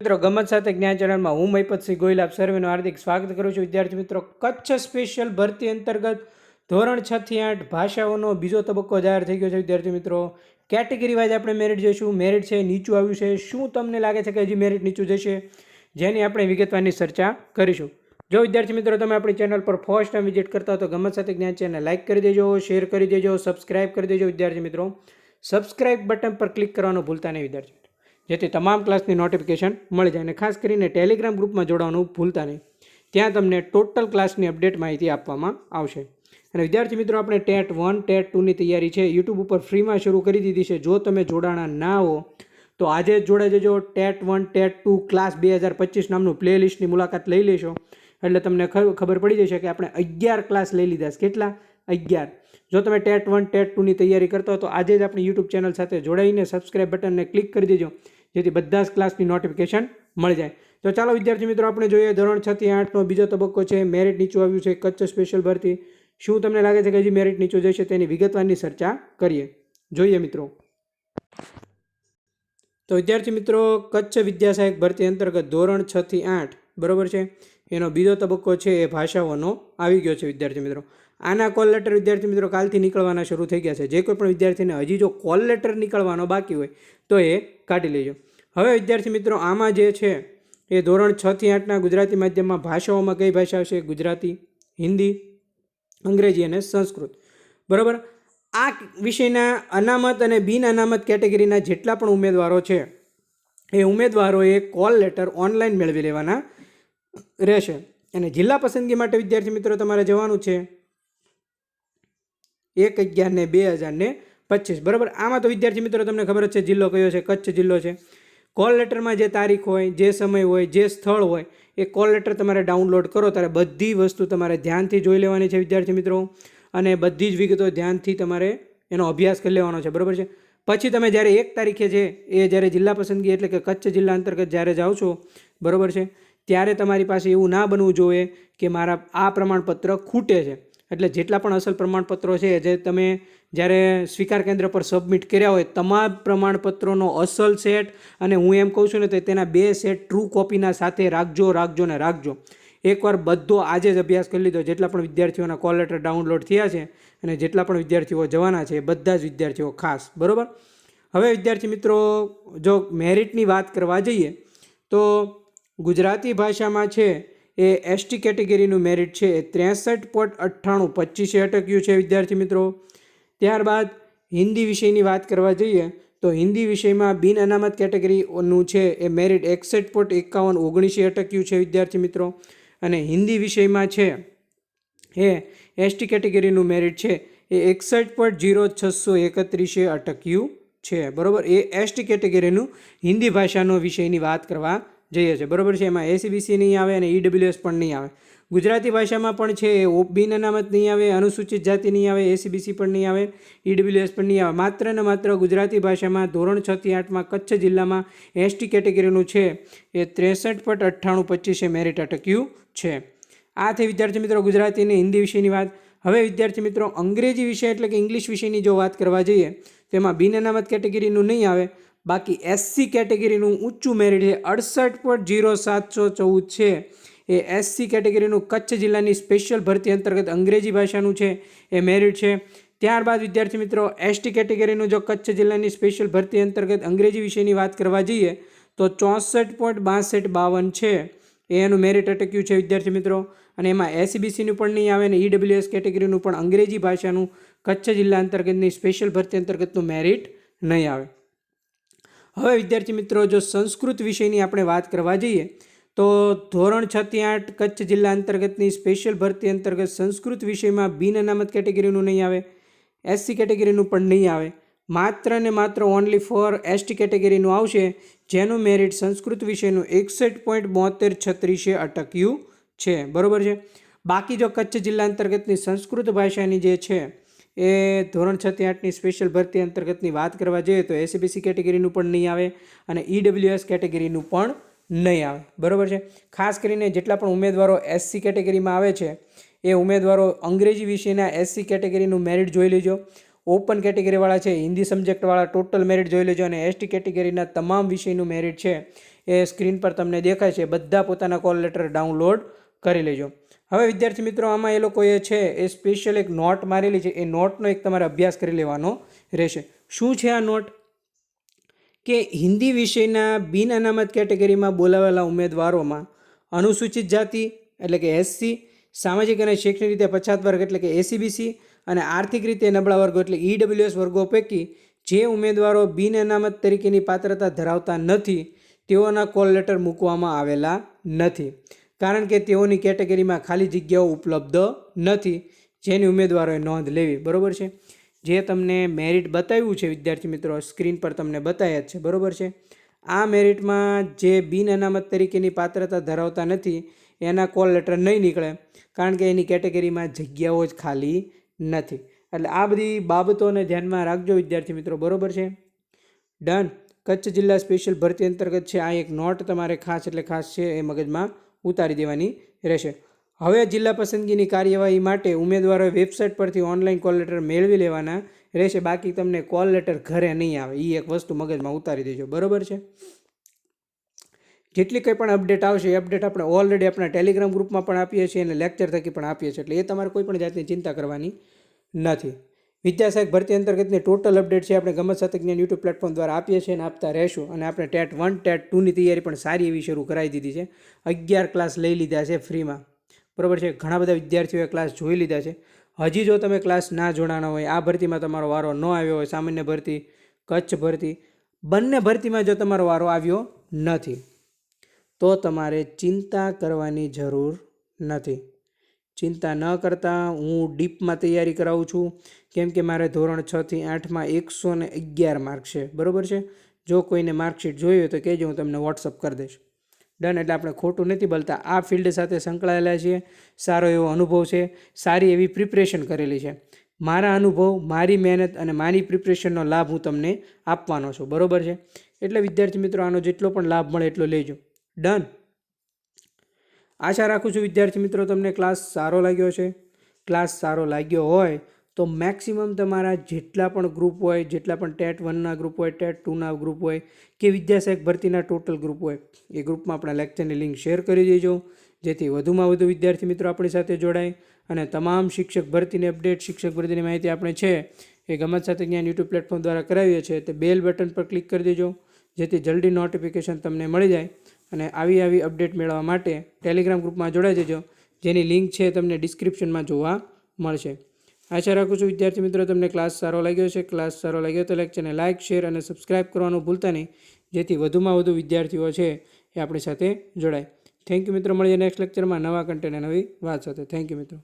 મિત્રો, ગમત સાથે જ્ઞાન ચેનલમાં હું મહિપતસિંહ ગોયલ આપ સર્વેનું હાર્દિક સ્વાગત કરું છું. વિદ્યાર્થી મિત્રો, કચ્છ સ્પેશિયલ ભરતી અંતર્ગત ધોરણ છ થી આઠ ભાષાઓનો બીજો તબક્કો જાહેર થઈ ગયો છે. વિદ્યાર્થી મિત્રો કેટેગરી વાઇઝ આપણે મેરિટ જોઈશું. મેરિટ છે, નીચું આવ્યું છે. શું તમને લાગે છે કે હજી મેરિટ નીચું જશે? જેની આપણે વિગતવારની ચર્ચા કરીશું. જો વિદ્યાર્થી મિત્રો, તમે આપણી ચેનલ પર ફર્સ્ટ ટાઈમ વિઝિટ કરતા હો તો ગમત સાથે જ્ઞાન ચેનલ લાઇક કરી દેજો, શેર કરી દેજો, સબસ્ક્રાઇબ કરી દેજો વિદ્યાર્થી મિત્રો. સબસ્ક્રાઇબ બટન પર ક્લિક કરવાનું ભૂલતા નહીં વિદ્યાર્થી. જેથી તમામ ક્લાસની નોટિફિકેશન મળી જાય અને ખાસ કરીને ટેલિગ્રામ ગ્રુપમાં જોડાવાનું ભૂલતા નહીં. ત્યાં તમને ટોટલ ક્લાસની અપડેટ માહિતી આપવામાં આવશે. અને વિદ્યાર્થી મિત્રો, આપણે ટેટ વન, ટેટ ટુની તૈયારી છે. યુટ્યુબ ઉપર ફ્રીમાં શરૂ કરી દીધી છે. જો તમે જોડાણા ના હો, તો આજે જ જોડાઈ જજો TET one, TET two class બે હજાર પચીસ નામનું પ્લેલિસ્ટની મુલાકાત લઈ લેશો. એટલે તમને ખબર પડી જશે કે આપણે અગિયાર ક્લાસ લઈ લીધા છે. કેટલા? અગિયાર. જો તમે ટેટ વન, ટેટ ટુની તૈયારી કરતા તો આજે જ આપણી યુટ્યુબ ચેનલ સાથે જોડાઈને સબસ્ક્રાઇબ બટનને ક્લિક કરી દેજો. જેથી બધા જ ક્લાસની નોટિફિકેશન મળી જાય. તો ચાલો વિદ્યાર્થી મિત્રો, આપણે જોઈએ ધોરણ છ થી આઠનો બીજો તબક્કો છે. મેરિટ નીચું આવ્યું છે. કચ્છ સ્પેશિયલ ભરતી. શું તમને લાગે છે કે હજી મેરિટ નીચું જશે? તેની વિગતવારની ચર્ચા કરીએ. જોઈએ મિત્રો. તો વિદ્યાર્થી મિત્રો, કચ્છ વિદ્યાસહાયક ભરતી અંતર્ગત ધોરણ છ થી આઠ, બરોબર છે? એનો બીજો તબક્કો છે એ ભાષાઓનો આવી ગયો છે વિદ્યાર્થી મિત્રો. આના કોલ લેટર વિદ્યાર્થી મિત્રો કાલથી નીકળવાના શરૂ થઈ ગયા છે. જે કોઈ પણ વિદ્યાર્થીને હજી જો કોલ લેટર નીકળવાનો બાકી હોય, તો એ કાઢી લેજો. હવે વિદ્યાર્થી મિત્રો, આમાં જે છે, એ ધોરણ છથી આઠના ગુજરાતી માધ્યમમાં ભાષાઓમાં કઈ ભાષા આવશે? ગુજરાતી, હિન્દી, અંગ્રેજી અને સંસ્કૃત. બરાબર? આ વિષયના અનામત અને બિન અનામત કેટેગરીના જેટલા પણ ઉમેદવારો છે, એ ઉમેદવારોએ કોલ લેટર ઓનલાઈન મેળવી લેવાના રહેશે. અને જિલ્લા પસંદગી માટે વિદ્યાર્થી મિત્રો, તમારે જવાનું છે એક અગિયાર ને બે હજાર ને પચીસ. બરાબર? આમાં તો વિદ્યાર્થી મિત્રો તમને ખબર જ છે, જિલ્લો કયો છે? કચ્છ જિલ્લો છે. કોલ લેટરમાં જે તારીખ હોય, જે સમય હોય, જે સ્થળ હોય, એ કોલ લેટર તમારે ડાઉનલોડ કરો. ત્યારે બધી વસ્તુ તમારે ધ્યાનથી જોઈ લેવાની છે વિદ્યાર્થી મિત્રો. અને બધી જ વિગતો ધ્યાનથી તમારે એનો અભ્યાસ કરી લેવાનો છે. બરાબર છે? પછી તમે જ્યારે એક તારીખે છે એ જ્યારે જિલ્લા પસંદગી એટલે કે કચ્છ જિલ્લા અંતર્ગત જ્યારે જાઓ છો, બરાબર છે? ત્યારે તમારી પાસે એવું ના બનવું જોઈએ કે મારા, આ પ્રમાણપત્ર ખૂટે છે. એટલે જેટલા પણ અસલ પ્રમાણપત્રો છે, જે તમે જ્યારે સ્વીકાર કેન્દ્ર પર સબમિટ કર્યા હોય, તમામ પ્રમાણપત્રોનો અસલ સેટ અને હું એમ કહું છું ને, તો તેના બે સેટ ટ્રુ કોપીના સાથે રાખજો રાખજો ને રાખજો. એકવાર બધો આજે જ અભ્યાસ કરી લીધો, જેટલા પણ વિદ્યાર્થીઓના કોલ લેટર ડાઉનલોડ થયા છે અને જેટલા પણ વિદ્યાર્થીઓ જવાના છે બધા જ વિદ્યાર્થીઓ ખાસ, બરાબર? હવે વિદ્યાર્થી મિત્રો, જો મેરિટની વાત કરવા જઈએ, તો ગુજરાતી ભાષામાં છે એ એસટી કેટેગરીનું મેરિટ છે એ ત્રેસઠ પોઈન્ટ અઠ્ઠાણું, પચીસે અટક્યું છે વિદ્યાર્થી મિત્રો. ત્યારબાદ હિન્દી વિષયની વાત કરવા જઈએ, તો હિન્દી વિષયમાં બિન અનામત કેટેગરીનું છે એ મેરિટ એકસઠ પોઈન્ટ એકાવન, ઓગણીસે અટક્યું છે વિદ્યાર્થી મિત્રો. અને હિન્દી વિષયમાં છે એ એસટી કેટેગરીનું મેરિટ છે એ એકસઠ પોઈન્ટ જીરો છસો એકત્રીસે અટક્યું છે. બરાબર? એ એસટી કેટેગરીનું હિન્દી ભાષાનો વિષયની વાત કરવા જઈએ છે બરાબર છે? એમાં એસીબીસી નહીં આવે અને ઈડબ્લ્યુએસ પણ નહીં આવે. ગુજરાતી ભાષામાં પણ છે એ બિન અનામત નહીં આવે, અનુસૂચિત જાતિ નહીં આવે એસીબીસી પણ નહીં આવે ઈડબ્લ્યુએસ પણ નહીં આવે. માત્ર ને માત્ર ગુજરાતી ભાષામાં ધોરણ છ થી આઠમાં કચ્છ જિલ્લામાં એસટી કેટેગરીનું છે એ ત્રેસઠ પોઈન્ટ અઠ્ઠાણું પચીસે મેરિટ અટક્યું છે. આ થઈ વિદ્યાર્થી મિત્રો ગુજરાતી અને હિન્દી વિષયની વાત. હવે વિદ્યાર્થી મિત્રો અંગ્રેજી વિષય એટલે કે ઇંગ્લિશ વિષયની જો વાત કરવા જઈએ, તેમાં બિન અનામત કેટેગરીનું નહીં આવે. બાકી એસસી કેટેગરીનું ઊંચું મેરિટ છે, અડસઠ પોઈન્ટ જીરો સાતસો ચૌદ છે. એ એસસી કેટેગરીનું કચ્છ જિલ્લાની સ્પેશિયલ ભરતી અંતર્ગત અંગ્રેજી ભાષાનું છે, એ મેરિટ છે. ત્યારબાદ, વિદ્યાર્થી મિત્રો એસટી કેટેગરીનું જો કચ્છ જિલ્લાની સ્પેશિયલ ભરતી અંતર્ગત અંગ્રેજી વિષયની વાત કરવા જઈએ, તો ચોસઠ પોઈન્ટ બાસઠ બાવન છે. એ એનું મેરિટ અટક્યું છે, વિદ્યાર્થી મિત્રો. અને એમાં એસીબીસીનું પણ નહીં આવે ને ઈડબ્લ્યુએસ કેટેગરીનું પણ અંગ્રેજી ભાષાનું કચ્છ જિલ્લા અંતર્ગતની સ્પેશિયલ ભરતી અંતર્ગતનું મેરિટ નહીં આવે. હવે, વિદ્યાર્થી મિત્રો, જો સંસ્કૃત વિષયની આપણે વાત કરવા જઈએ, તો ધોરણ છ થી આઠ કચ્છ જિલ્લા અંતર્ગતની સ્પેશિયલ ભરતી અંતર્ગત સંસ્કૃત વિષયમાં બિન અનામત કેટેગરીનું નહીં આવે એસસી કેટેગરીનું પણ નહીં આવે. માત્ર ને માત્ર ઓનલી ફોર એસટી કેટેગરીનું આવશે, જેનું મેરિટ સંસ્કૃત વિષયનું એકસઠ પોઈન્ટ બોતેર છત્રીસે અટક્યું છે. બરાબર છે? બાકી જો કચ્છ જિલ્લા અંતર્ગતની સંસ્કૃત ભાષાની જે છે એ ધોરણ છ થી આઠની સ્પેશિયલ ભરતી અંતર્ગતની વાત કરવા જઈએ તો એસીબીસી કેટેગરીનું પણ નહીં આવે અને ઈડબ્લ્યુએસ કેટેગરીનું પણ નહીં આવે. બરાબર છે? ખાસ કરીને જેટલા પણ ઉમેદવારો એસસી કેટેગરીમાં આવે છે, એ ઉમેદવારો અંગ્રેજી વિષયના એસસી કેટેગરીનું મેરિટ જોઈ લેજો. ઓપન કેટેગરીવાળા છે, હિન્દી સબ્જેક્ટવાળા ટોટલ મેરિટ જોઈ લેજો અને એસટી કેટેગરીના તમામ વિષયનું મેરિટ છે, એ સ્ક્રીન પર તમને દેખાય છે. બધા પોતાના કોલ લેટર ડાઉનલોડ કરી લેજો. હવે વિદ્યાર્થી મિત્રો, આમાં એ લોકોએ છે, એ સ્પેશિયલ એક નોટ મારેલી છે. એ નોટનો એક તમારે અભ્યાસ કરી લેવાનો રહેશે. શું છે આ નોટ કે હિન્દી વિષયના બિન અનામત કેટેગરીમાં બોલાવેલા ઉમેદવારોમાં અનુસૂચિત જાતિ, એટલે કે એસસી સામાજિક અને શૈક્ષણિક રીતે પછાત વર્ગ, એટલે કે એસીબીસી અને આર્થિક રીતે નબળા વર્ગો, એટલે ઈડબ્લ્યુએસ વર્ગો પૈકી જે ઉમેદવારો બિન અનામત તરીકેની પાત્રતા ધરાવતા નથી, તેઓના કોલ લેટર મૂકવામાં આવેલા નથી. કારણ કે તેઓની કેટેગરીમાં ખાલી જગ્યાઓ ઉપલબ્ધ નથી. જેની ઉમેદવારોએ નોંધ લેવી, બરાબર છે? જે તમને મેરિટ બતાવ્યું છે, વિદ્યાર્થી મિત્રો, સ્ક્રીન પર તમને બતાવ્યા જ છે, બરાબર છે? આ મેરિટમાં જે બિન અનામત તરીકેની પાત્રતા ધરાવતા નથી, એના કોલ લેટર નહીં નીકળે, કારણ કે એની કેટેગરીમાં જગ્યાઓ જ ખાલી નથી. એટલે આ બધી બાબતોને ધ્યાનમાં રાખજો, વિદ્યાર્થી મિત્રો, બરોબર છે? ડન. કચ્છ જિલ્લા સ્પેશિયલ ભરતી અંતર્ગત છે, આ એક નોટ તમારે ખાસ એટલે ખાસ છે એ મગજમાં ઉતારી દેવાની રહેશે. હવે જિલ્લા પસંદગીની કાર્યવાહી માટે ઉમેદવારોએ વેબસાઇટ પરથી ઓનલાઈન કોલ લેટર મેળવી લેવાના રહેશે. બાકી તમને કોલ લેટર ઘરે નહીં આવે. એ એક વસ્તુ મગજમાં ઉતારી દેજો. બરોબર છે? જેટલી કંઈ પણ અપડેટ આવશે, એ અપડેટ આપણે ઓલરેડી આપણા ટેલિગ્રામ ગ્રુપમાં પણ આપીએ છીએ અને લેક્ચર થકી પણ આપીએ છીએ. એટલે એ તમારે કોઈ પણ જાતની ચિંતા કરવાની નથી. વિદ્યાસહાયક ભરતી અંતર્ગતની ટોટલ અપડેટ છે આપણે ગમત સાથે જ્ઞાન યુટ્યુબ પ્લેટફોર્મ દ્વારા આપીએ છીએ અને આપતા રહેશું. અને આપણે ટેટ વન, ટેટ ટુની તૈયારી પણ સારી એવી શરૂ કરાવી દીધી છે. અગિયાર ક્લાસ લઈ લીધા છે ફ્રીમાં. બરાબર છે? ઘણા બધા વિદ્યાર્થીઓએ ક્લાસ જોઈ લીધા છે. હજી જો તમે ક્લાસ ના જોડાણા હોય, આ ભરતીમાં તમારો વારો ન આવ્યો હોય, સામાન્ય ભરતી, કચ્છ ભરતી, બંને ભરતીમાં જો તમારો વારો આવ્યો નથી, તો તમારે ચિંતા કરવાની જરૂર નથી. ચિંતા ન કરતાં હું ડીપમાં તૈયારી કરાવું છું. કેમ કે મારે ધોરણ છથી આઠમાં એકસો ને અગિયાર માર્ક છે. બરાબર છે? જો કોઈને માર્કશીટ જોઈ હોય તો કહેજો, હું તમને વોટ્સઅપ કરી દઈશ. ડન, એટલે આપણે ખોટું નથી બોલતા. આ ફિલ્ડ સાથે સંકળાયેલા છીએ. સારો એવો અનુભવ છે. સારી એવી પ્રિપરેશન કરેલી છે. મારા અનુભવ, મારી મહેનત અને મારી પ્રિપરેશનનો લાભ હું તમને આપવાનો છું. બરોબર છે? એટલે વિદ્યાર્થી મિત્રો, આનો જેટલો પણ લાભ મળે એટલો લેજો. ડન. આશા રાખું છું, વિદ્યાર્થી મિત્રો, તમને ક્લાસ સારો લાગ્યો છે ક્લાસ સારો લાગ્યો હોય તો મેક્સિમમ તમારા જેટલા પણ ગ્રુપ હોય, જેટલા પણ ટેટ વનના ગ્રુપ હોય, ટેટ ટુના ગ્રુપ હોય કે વિદ્યાસહાયક ભરતીના ટોટલ ગ્રુપ હોય, એ ગ્રુપમાં આપણા લેક્ચરની લિંક શેર કરી દેજો. જેથી વધુમાં વધુ વિદ્યાર્થી મિત્રો આપણી સાથે જોડાય અને તમામ શિક્ષક ભરતીની અપડેટ શિક્ષક ભરતીની માહિતી આપણે છે એ ગમત સાથે જ્ઞાન યુટ્યુબ પ્લેટફોર્મ દ્વારા કરાવીએ છીએ તે બેલ બટન પર ક્લિક કરી દેજો, જેથી જલ્દી નોટિફિકેશન તમને મળી જાય. અને આવી આવી અપડેટ મેળવવા માટે ટેલિગ્રામ ગ્રુપમાં જોડાઈ જજો. જેની લિંક છે તમને ડિસ્ક્રિપ્શનમાં જોવા મળશે. આશા રાખું છું વિદ્યાર્થી મિત્રો, તમને ક્લાસ સારો લાગ્યો છે ક્લાસ સારો લાગ્યો તો લેક્ચરને લાઇક શેર અને સબસ્ક્રાઇબ કરવાનું ભૂલતા નહીં. જેથી વધુમાં વધુ વિદ્યાર્થીઓ છે એ આપણી સાથે જોડાય. થેન્ક યુ મિત્રો, મળીએ નેક્સ્ટ લેક્ચરમાં નવા કન્ટેન્ટ નવી વાત સાથે. થેન્ક યુ મિત્રો.